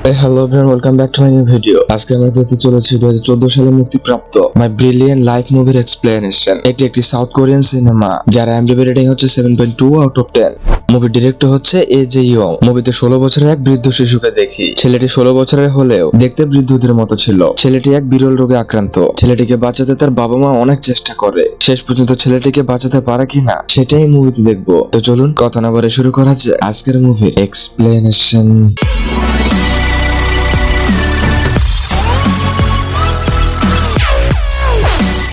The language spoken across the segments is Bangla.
Hello everyone welcome back to my new video আজকে আমরা দেখতে চলেছি দু হাজার চোদ্দ সালে মুক্তিপ্রাপ্ত মাই ব্রিলিয়ান্ট লাইফ মুভির এক্সপ্লেনেশন এটি একটি সাউথ কোরিয়ান সিনেমা যার এমডিবি রেটিং হচ্ছে seven point two out of ten মুভির ডিরেক্টর হচ্ছে এ জে ইয়ং মুভিতে ষোলো বছরের এক বৃদ্ধ শিশুকে দেখি। ছেলেটি ষোলো বছরের হলেও দেখতে বৃদ্ধদের মতো ছিল। ছেলেটি এক বিরল রোগে আক্রান্ত। ছেলেটিকে বাঁচাতে তার বাবা মা অনেক চেষ্টা করে। শেষ পর্যন্ত ছেলেটিকে বাঁচাতে পারে কিনা সেটাই মুভিতে দেখব। তো চলুন কথা না বলে শুরু করা যাক আজকের মুভি এক্সপ্লেনেশন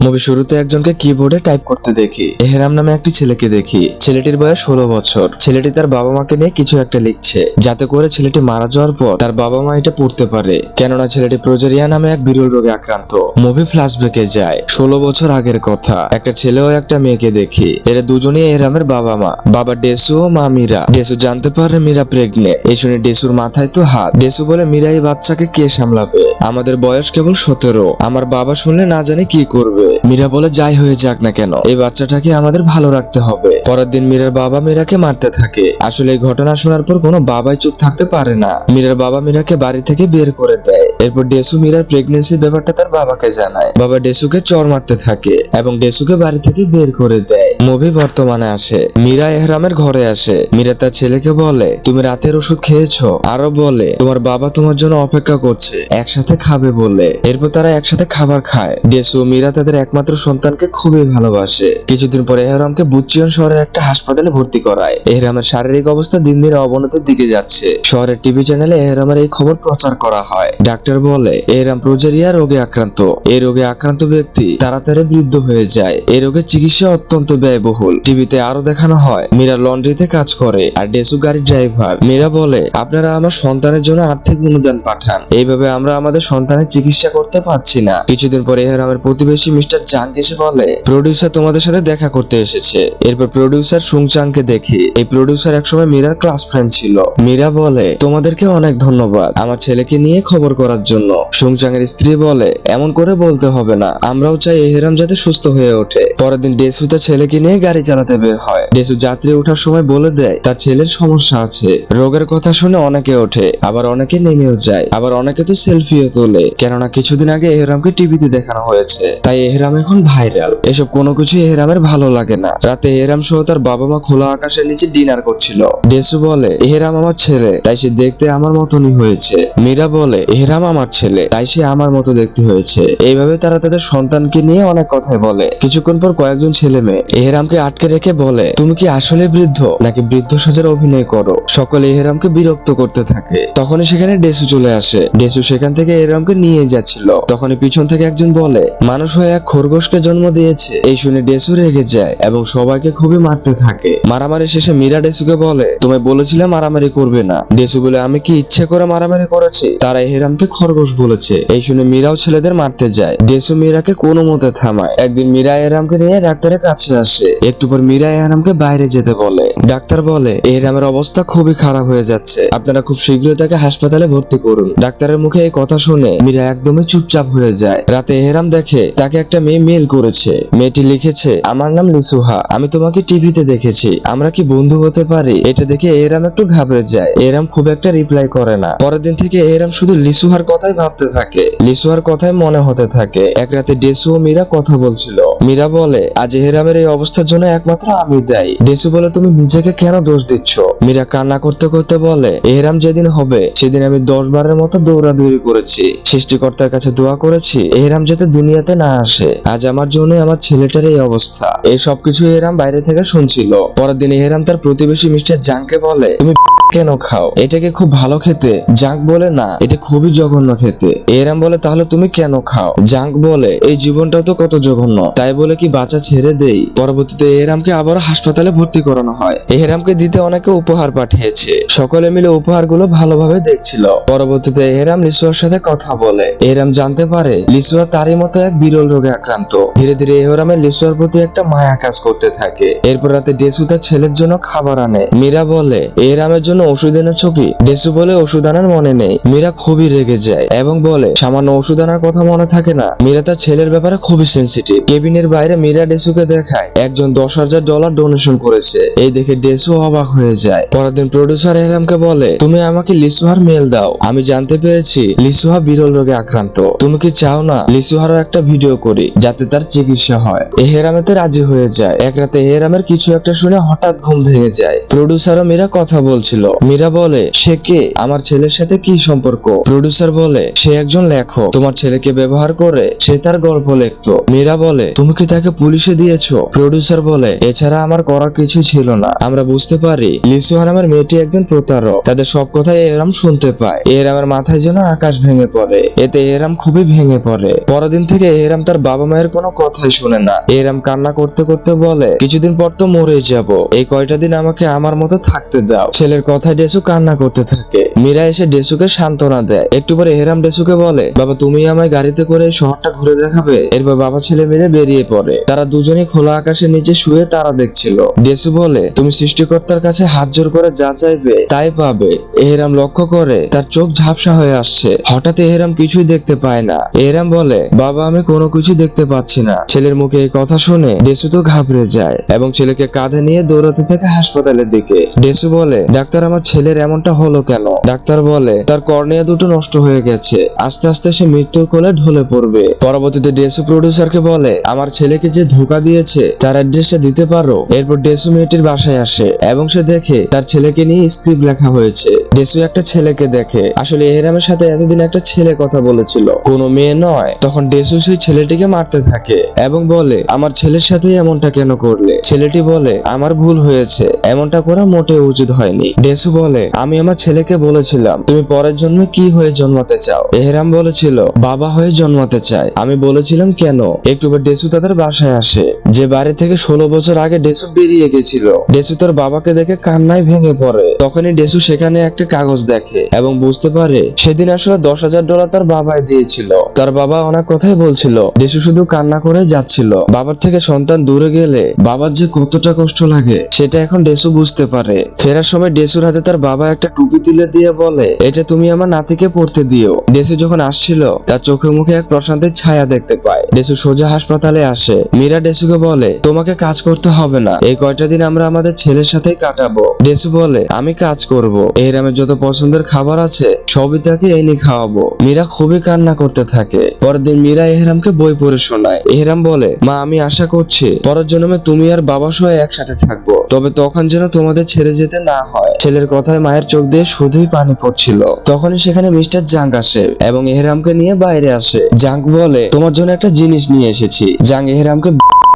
মুভি শুরুতে একজনকে কিবোর্ডে টাইপ করতে দেখি। এহরাম নামে একটি ছেলেকে দেখি। ছেলেটির বয়স ষোলো বছর। ছেলেটি তার বাবা মাকে নিয়ে কিছু একটা লিখছে। যাতে করে ছেলেটি মারা যাওয়ার পর তার বাবা মা এটা পড়তে পারে। কেননা ছেলেটি প্রোজেরিয়া নামে এক বিরল রোগে আক্রান্ত। মুভি ফ্ল্যাশব্যাকে যায়। ষোলো বছর আগের কথা। একটা ছেলে ও একটা মেয়েকে দেখি। এরা দুজনেই এহরামের বাবা মা বাবা ডেসু ও মা মীরা। ডেসু জানতে পারে মীরা প্রেগনেন্ট এই শুনে ডেসুর মাথায় তো হাত। ডেসু বলে, মীরা, এই বাচ্চাকে কে সামলাবে? আমাদের বয়স কেবল সতেরো। আমার বাবা শুনলে না জানে কি করবে। মীরা বলে, যাই হয়ে যাক না কেন, এই বাচ্চাটাকে আমাদের ভালো রাখতে হবে। পরের দিন মীরার বাবা মীরাকে মারতে থাকে। আসলে এই ঘটনা শোনার পর কোনো বাবাই চুপ থাকতে পারে না। মীরার বাবা মীরাকে বাড়ি থেকে বের করে দেয়। এরপর ডেসু মীরার প্রেগনেন্সির ব্যাপারটা তার বাবাকে জানায়। বাবা ডেসুকে চর মারতে থাকে এবং ডেসুকে বাড়ি থেকে বের করে দেয়। মুভি বর্তমানে আসে। মীরা এহরামের ঘরে আসে। মীরা তার ছেলেকে বলে, তুমি রাতের ওষুধ খেয়েছো? আরও বলে, তোমার বাবা তোমার জন্য অপেক্ষা করছে, একসাথে খাবে বলে। এরপর তারা একসাথে খাবার খায়। ডেসু মীরা তাদের একমাত্র সন্তানকে খুবই ভালোবাসে। কিছুদিন পরে এহরামকে বুচিয়ন শহরের একটা হাসপাতালে ভর্তি করায়। এহরামের শারীরিক অবস্থা দিন দিন অবনতির দিকে যাচ্ছে। শহরের টিভি চ্যানেলে এহরামের এই খবর প্রচার করা হয়। ডাক্তার বলে, এহরাম প্রোজেরিয়া রোগে আক্রান্ত। এই রোগে আক্রান্ত ব্যক্তি তাড়াতাড়ি বৃদ্ধ হয়ে যায়। এই রোগের চিকিৎসা অত্যন্ত ব্যয়বহুল। টিভিতে আরও দেখানো হয়, মীরা লন্ড্রিতে কাজ করে আর ডেসু গাড়ির ড্রাইভার। মীরা বলে, আপনারা আমার সন্তানের জন্য আর্থিক অনুদান পাঠান। এইভাবে আমরা আমাদের সন্তানের চিকিৎসা করতে পারছি না। কিছুদিন পরে এহরামের প্রতিবেশী মিস্টার জাং এসে বলে প্রডিউসার তোমাদের সাথে দেখা করতে এসেছে। এরপর প্রডিউসার সুংচাংকে দেখি, এই প্রডিউসার একসময় মীরার ক্লাস ফ্রেন্ড ছিল। মীরা বলে, তোমাদেরকে অনেক ধন্যবাদ আমার ছেলেকে নিয়ে খবর করার জন্য। সুংচাং এর স্ত্রী বলে, এমন করে বলতে হবে না। আমরাও চাই এহরাম যাতে সুস্থ হয়ে ওঠে। পরের দিন ডেসু তার ছেলেকে নিয়ে গাড়ি চালাতে বের হয়। ডেসু যাত্রী ওঠার সময় বলে দেয়, তার ছেলের সমস্যা আছে। রোগের কথা শুনে অনেকে ওঠে, আবার অনেকে নেমেও যায়। আবার অনেকে তো সেলফিও তোলে। কেননা কিছুদিন আগে এহরামকে টিভিতে দেখানো হয়েছে। তাই এহরাম এখন ভাইরাল। এসব কোনো কিছু এহরামের ভালো লাগে না। রাতে এহরাম সহ তার বাবা মা খোলা আকাশের নিচে ডিনার করছিল। ডেসু বলে, এহরাম আমার ছেলে, তাই সে দেখতে আমার মতনই হয়েছে। মীরা বলে, এহরাম আমার ছেলে, তাই সে আমার মতো দেখতে হয়েছে। এইভাবে তারা তাদের সন্তানকে নিয়ে অনেক কথাই বলে। কিছুক্ষণ পর কয়েকজন ছেলে মেয়ে এহরামকে আটকে রেখে বলে, তুমি কি আসলে বৃদ্ধ, নাকি বৃদ্ধ সাজার অভিনয় করো? সকলে এহরামকে বিরক্ত করতে থাকে। তখনই সেখানে ডেসু চলে আসে। ডেসু সেখান থেকে এহরামকে নিয়ে যাচ্ছিল। তখনই পিছন থেকে একজন বলে, মানুষ হয়ে এক খরগোশকে জন্ম দিয়েছে। এই শুনে ডেসু রেগে যায় এবং সবাইকে খুবই মারতে থাকে। মারামারি শেষে মীরা ডেসুকে বলে তুমি বলেছিলে মারামারি করবে না। ডেসু বলে, আমি কি ইচ্ছে করে মারামারি করেছি? তারা এহরামকে খরগোশ বলেছে। এই শুনে মীরাও ছেলেদের মারতে যায়। ডেসু মীরাকে কোনো মতে থামায়। একদিন মীরা এহরামকে নিয়ে ডাক্তারের কাছে আসে। একটু পর মীরা এহরামকে বাইরে যেতে বলে। ডাক্তার বলে, এহরামের অবস্থা খুবই খারাপ হয়ে যাচ্ছে। আপনারা খুব শীঘ্রই তাকে হাসপাতালে ভর্তি করুন। ডাক্তারের মুখে এই কথা শুনে মীরা একদমই চুপচাপ হয়ে যায়। রাতে এহরাম দেখে, তাকে একটা মেয়ে মেল করেছে। মেয়েটি লিখেছে, আমার নাম লিসুহা, আমি তোমাকে টিভিতে দেখেছি। আমরা কি বন্ধু হতে পারি? এটা দেখে এহরাম একটু ঘাবড়ে যায়। এহরাম খুব একটা রিপ্লাই করে না। পরের দিন থেকে এহরাম শুধু লিসুহার কথাই ভাবতে থাকে। লিসুহার কথাই মনে হতে থাকে। এক রাতে ডেসু ও মীরা কথা বলছিল। মীরা বলে, আজ এহরামের এই অবস্থার জন্য একমাত্র আমি দায়ী। ডেসু বলে, তুমি নিজেকে কেন দোষ দিচ্ছ? মীরা কান্না করতে করতে বলে, এহরাম যেদিন হবে, সেদিন আমি দশ বারের মতো দৌড়াদৌড়ি করেছি। সৃষ্টিকর্তার কাছে দোয়া করেছি, এহরাম যাতে দুনিয়াতে না আসে। আজ আমার জন্য আমার ছেলেটার এই অবস্থা। এই সবকিছু এহরাম বাইরে থেকে শুনছিল। পরের দিন এহরাম তার প্রতিবেশী মিস্টার জাংকে বলে, তুমি কেন খাও? এটাকে খুব ভালো খেতে। জাঙ্ক বলে, না, এটা খুবই জঘন্য খেতে এরাম বলে, তাহলে তুমি কেন খাও জাঙ্ক বলে, এই জীবনটাও তো কত জঘন্য তাই বলে কি বাচ্চা ছেড়ে দেই? পরবর্তীতে এহরামকে আবার হাসপাতালে ভর্তি করানো হয়। এহরামকে দিতে অনেকে উপহার পাঠিয়েছে। সকলে মিলে উপহারগুলো ভালোভাবে দেখছিল। পরবর্তীতে এহেরাম লিসুয়ার সাথে কথা বলে এহরাম জানতে পারে, লিসুয়া তারই মতো এক বিরল রোগে আক্রান্ত। ধীরে ধীরে এহরামের লিসুয়ার প্রতি একটা মায়া কাজ করতে থাকে। এরপর রাতে ডেসু তার ছেলের জন্য খাবার আনে। মীরা বলে, এহরামের জন্য ওষুধ এনেছো কি? ডেসু বলে, ওষুধ আনার মনে নেই। মীরা খুবই রেগে যায় এবং বলে, সামান্য ওষুধ আনার কথা মনে থাকে না। মীরা তার ছেলের ব্যাপারে খুবই সেন্সিটিভ কেবিনের বাইরে মীরা ডেসুকে দেখায়, একজন দশ হাজার ডলার ডোনেশন করেছে। এই দেখে ডেসু অবাক হয়ে যায়। পরের দিন প্রডিউসার এহরামকে বলে, তুমি আমাকে লিসুহার মেল দাও। আমি জানতে পেরেছি লিসুহা বিরল রোগে আক্রান্ত। তুমি কি চাও না? লিসুহারও একটা ভিডিও করি। যাতে তার চিকিৎসা হয়। এহেরামেতে রাজি হয়ে যায়। এক রাতে এহেরামের কিছু একটা শুনে হঠাৎ ঘুম ভেঙে যায়। প্রডিউসারও মীরা কথা বলছিল। মীরা বলে, সে কে? আমার ছেলের সাথে কি সম্পর্ক? প্রডিউসার বলে, সে একজন লেখক। তোমার ছেলেকে ব্যবহার করে সে তার গল্প লিখতো। মীরা বলে, তুমি কি তাকে পুলিশে দিয়েছ? প্রডিউসার বলে, এছাড়া আমার করার কিছু ছিল না। আমরা বুঝতে পারি লিসুহা নামের মেয়েটি একজন প্রতারক। তাদের সব কথাই এরাম শুনতে পায়। এরামের মাথায় যেন আকাশ ভেঙে পড়ে। এতে এরাম খুবই ভেঙে পড়ে। পরদিন থেকে এরাম তার বাবা মায়ের কোনো কথাই শুনে না। এরাম কান্না করতে করতে বলে, কিছুদিন পর তো মরে যাব। এই কয়টা দিন আমাকে আমার মতো থাকতে দাও। ছেলের কথায় ডেসু কান্না করতে থাকে। মীরা এসে ডেসুকে সান্ত্বনা দেয়। একটু পরে এরাম ডেসুকে বলে, বাবা, তুমি আমায় গাড়িতে করে শহরটা ঘুরে দেখাবে? এরপর বাবা ছেলে মিলে বেরিয়ে পড়ে। তারা দুজনেই খোলা আকাশের নিচে শুয়ে তারা দেখছিল। ডেসু বলে, তুমি সৃষ্টিকর্তার কাছে হাত জোর করে যা চাইবে, তাই পাবে। এহেরাম লক্ষ্য করে তার চোখ ঝাপসা হয়ে আসছে। হঠাৎ এহেরাম কিছুই দেখতে পায় না। এহেরাম বলে, বাবা, আমি কোনো কিছু দেখতে পাচ্ছি না। ছেলের মুখে এই কথা শুনে ডেসু তো ঘাবড়ে যায় এবং ছেলেকে কাঁধে নিয়ে দৌড়াতে থাকে হাসপাতালের দিকে। ডেসু বলে, ডাক্তার, আমার ছেলের এমনটা হলো কেন? ডাক্তার বলে, তার কর্নিয়া দুটো নষ্ট হয়ে গেছে। আস্তে আস্তে সে মৃত্যুর কোলে ঢলে পড়বে। পরবর্তীতে ডেসু প্রডিউসারকে বলে, আমার ছেলেকে যে ধোকা দিয়েছে, তার অ্যাড্রেসটা দিতে পারো? এরপর ডেসু মেয়েটির বাসায় আসে এবং সে দেখে তার ছেলেকে নিয়ে স্ক্রিপ্ট লেখা হয়েছে। ডেসু একটা ছেলেকে দেখে। আসলে এহরামের সাথে এতদিন একটা ছেলে কথা বলেছিল। কোনো মেয়ে নয়। তখন ডেসু সেই ছেলেটিকে মারতে থাকে এবং বলে, আমার ছেলের সাথে এমনটা কেন করলে? ছেলেটি বলে, আমার ভুল হয়েছে। এমনটা করা মোটেও উচিত হয়নি। ডেসু বলে, আমি আমার ছেলেকে বলেছিলাম, তুমি পরের জন্মে কি হয়ে জন্মাতে চাও? এহরাম বলেছিল, বাবা হয়ে জন্মাতে চায় আমি বলেছিলাম, কেন? একটু ডেসু তাদের বাসায় আসে, যে বাড়ি থেকে ষোলো বছর আগে ডেসু বেরিয়ে গেছিল। ডেসু তার বাবাকে দেখে কান্নায় ভেঙে পড়ে। তখনই ডেসু সেখানে একটা কাগজ দেখে এবং বুঝতে পারে, সেদিন আসলে দশ হাজার ডলার তার বাবাই দিয়েছিল। তার বাবা অনেক কথাই বলছিল। ডেসু শুধু কান্না করে যাচ্ছিল। বাবার থেকে সন্তান দূরে গেলে বাবার যে কতটা কষ্ট লাগে, সেটা এখন ডেসু বুঝতে পারে। ফেরার সময় ডেসুর হাতে তার বাবা একটা টুপি তুলে দিয়ে বলে, এটা তুমি আমার নাতিকে পড়তে দিও। ডেসু যখন আসছিল, তার চোখে মুখে এক প্রশান্তের ছায়া দেখতে পায়। ডেসু সোজা হাসপাতালে আসে। মীরা ডেসুকে বলে, তোমাকে কাজ করতে হবে না। এই কয়টা দিন আমরা আমাদের ছেলের সাথেই কাটাবো। ডেসু বলে, আমি কাজ করব। এহরামের যত পছন্দের খাবার আছে, সবই তাকে এনে খাওয়াবো। মীরা খুবই কান্না করতে থাকে। পরের দিন মীরা এহরামকে বই পড়ে শোনায়। এহরাম বলে, মা, আমি আশা করছি পরের জন্মে তুমি আর বাবা সহ একসাথে থাকব। তবে তখন যেন তোমাদের ছেড়ে যেতে না হয়। ছেলের কথায় মায়ের চোখ দিয়ে শুধুই পানি পড়ছিল। তখনই সেখানে মিস্টার জাঙ্ক আসে এবং এহরামকে নিয়ে বাইরে আসে। জাঙ্ক বলে, তোমার জন্য একটা জিনিস নিয়ে এসেছি। জাঙ্ক এহরামকে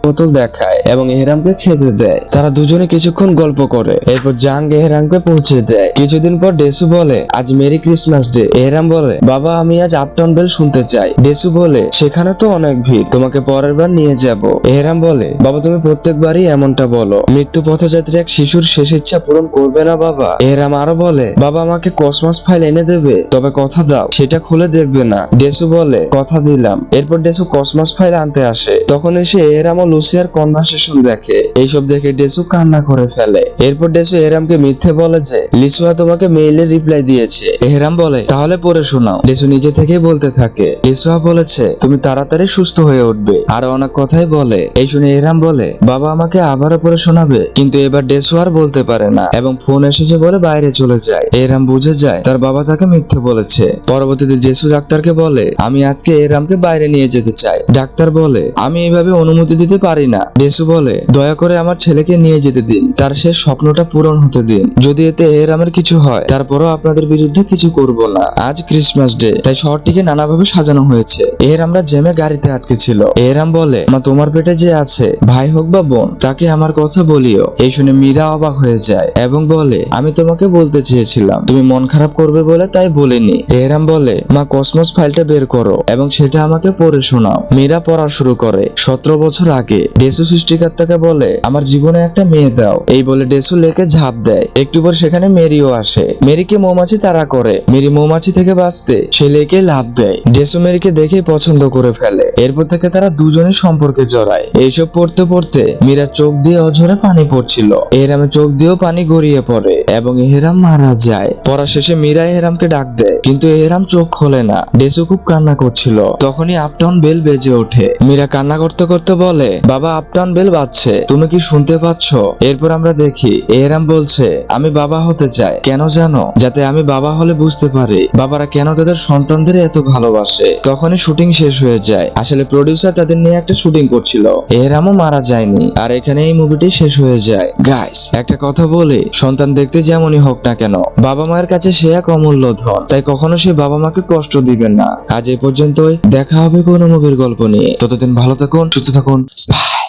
বোতল দেখায় এবং এহরামকে খেতে দেয়। তারা দুজনে কিছুক্ষণ গল্প করে। এরপর জাং এহরামকে পৌঁছে দেয়। কিছুদিন পর ডেসু বলে, আজ মেরি ক্রিসমাস ডে। এহরাম বলে, বাবা, আমি আজ আপটাউন বেল শুনতে চাই। ডেসু বলে, সেখানে তো অনেক ভিড়, তোমাকে পরের বার নিয়ে যাব। এহরাম বলে, বাবা, তুমি প্রত্যেকবারই এমনটা বলো। মৃত্যু পথযাত্রী এক শিশুর শেষ ইচ্ছা পূরণ করবে না বাবা। এহরাম আরও বলে, বাবা, আমাকে কসমাস ফাইল এনে দেবে, তবে কথা দাও, সেটা খুলে দেখবে না। ডেসু বলে, কথা দিলাম। এরপর ডেসু কসমাস ফাইল আনতে আসে। তখন এসে এহরাম ও লুসিয়ার কনভারসেশন দেখে, এইসব দেখে ডেসু কান্না করে ফেলে। এরপর ডেসু এহরামকে মিথ্যে বলে যে লিসুয়া তোমাকে মেইলে রিপ্লাই দিয়েছে। এহরাম বলে, তাহলে পড়ে শোনাও। ডেসু নিজে থেকেই বলতে থাকে লিসুয়া বলেছে, তুমি তাড়াতাড়ি সুস্থ হয়ে উঠবে। আর অনেক কথাই বলে, এই শুনে এহরাম বলে, বাবা আমাকে আবারও পড়ে শোনাবে। কিন্তু এবার ডেসু আর বলতে পারে না, এবং ফোন এসেছে বলে বাইরে চলে যায়। এহরাম বুঝে যায়, তার বাবা তাকে মিথ্যে বলেছে। পরবর্তীতে ডেসু ডাক্তারকে বলে, আমি আজকে এহরামকে বাইরে নিয়ে যেতে চাই। ডাক্তার বলে, আমি এভাবে অনুমতি দিতে পারি না। ডেসু বলে, দয়া করে আমার ছেলেকে নিয়ে যেতে দিন। তার শেষ স্বপ্নটা পূরণ হতে দিন। যদি এতে এহরামের কিছু হয়, তারপরও আপনাদের বিরুদ্ধে কিছু করব না। আজ ক্রিসমাস ডে তাই শহরটিকে নানাভাবে সাজানো হয়েছে। এহরামরা জেমে গাড়িতে আটকে ছিল। এহরাম বলে, মা, তোমার পেটে যে আছে, ভাই হোক বা বোন, তাকে আমার কথা বলিও। এই শুনে মীরা অবাক হয়ে যায় এবং বলে, আমি তোমাকে বলতে চেয়েছিলাম। তুমি মন খারাপ করবে বলে তাই বলিনি। এহরাম বলে, মা কসমস ফাইলটা বের করো এবং সেটা আমাকে পড়ে শোনাও। মীরা পড়া শুরু করে। সতেরো বছর আগে থাকে। ডেসু সৃষ্টিকর্তাকে বলে, আমার জীবনে একটা মেয়ে দাও। এই বলে ডেসু লেকে ঝাঁপ দেয়। একটু পর সেখানে মেরিও আসে। মেরিকে মৌমাছি তাড়া করে। মেরি মৌমাছি থেকে বাঁচতে সে লেকে লাভ দেয়। ডেসু মেরিকে দেখে পছন্দ করে ফেলে। এরপর থেকে তারা দুজনে সম্পর্কে জড়ায়। এইসব পড়তে পড়তে মীরা চোখ দিয়ে অঝরে পানি পড়ছিল। এহরামের চোখ দিয়েও পানি গড়িয়ে পড়ে এবং এহরাম মারা যায়। পড়া শেষে মীরা এহরামকে ডাক দেয়, কিন্তু এহরাম চোখ খোলে না। ডেসু খুব কান্না করছিল। তখনই আপটাউন বেল বেজে ওঠে। মীরা কান্না করতে করতে বলে বাবা আপটাউন বেল বাজছে। তুমি কি শুনতে পাচ্ছ? এরপর আমরা দেখি, এহরাম বলছে, আমি বাবা হতে চাই। কেন জানো? যাতে আমি বাবা হলে বুঝতে পারি, বাবারা কেন তাদের সন্তানদের এত ভালোবাসে? তখনই শুটিং শেষ হয়ে যায়। আসলে প্রডিউসার তাদের নিয়ে একটা শুটিং করছিল। এহরামও মারা যায়নি। আর এখানে এই মুভিটি শেষ হয়ে যায়। গাইস একটা কথা বলি, সন্তান দেখতে যেমনই হোক না কেন, বাবা মায়ের কাছে সে এক অমূল্য ধন। তাই কখনো সে বাবা মাকে কষ্ট দিবেন না। আজ এ পর্যন্তই। দেখা হবে কোনো মুভির গল্প নিয়ে। ততদিন ভালো থাকুন, সুস্থ থাকুন। Bye.